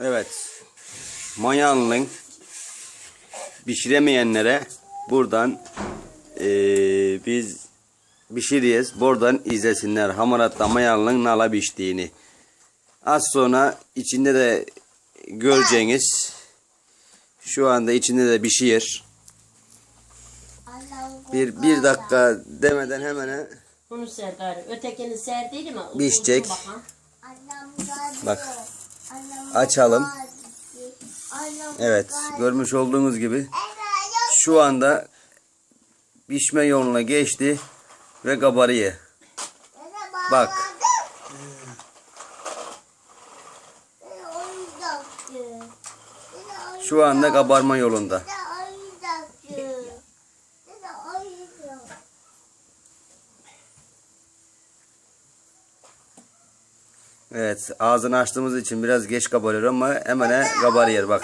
Evet. Mayanlının pişiremeyenlere buradan eee, biz pişiriyiz. Buradan izlesinler. Hamaratla mayanlının nala piştiğini. Az sonra içinde de göreceğiniz şu anda içinde de pişiyor. Bir, bir dakika demeden hemen Bunu ser gari. Ötekini serdiydi mi? Pişecek. Bak. Açalım. evet görmüş olduğunuz gibi şu anda pişme yoluna geçti ve kabarıyor. Bak. Şu anda kabarma yolunda. Evet ağzını açtığımız için biraz geç kabarıyor ama hemen kabarıyor bak.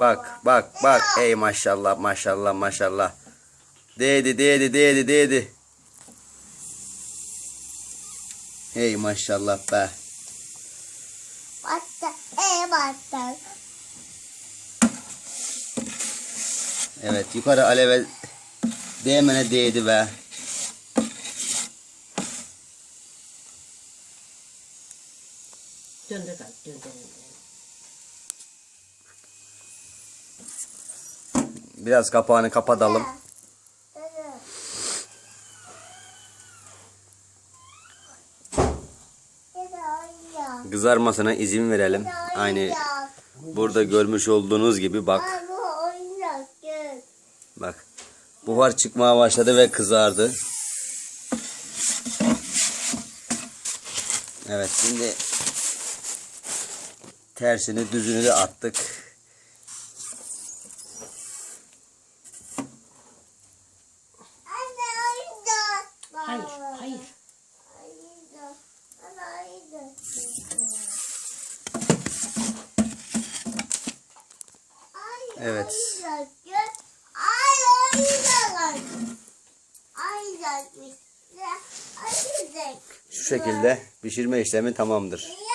Bak bak bak ey maşallah maşallah maşallah. Değdi değdi değdi değdi. Hey maşallah be. Battı, battı. Evet yukarı aleve değmene değdi be. Döndür gari. Döndür. Biraz kapağını kapatalım. Kızarmasına izin verelim. Aynı burada görmüş olduğunuz gibi bak. Bak. Buhar çıkmaya başladı ve kızardı. Evet şimdi tersini düzünü de attık. Hayır. Hayır. Evet. Şu şekilde pişirme işlemi tamamdır.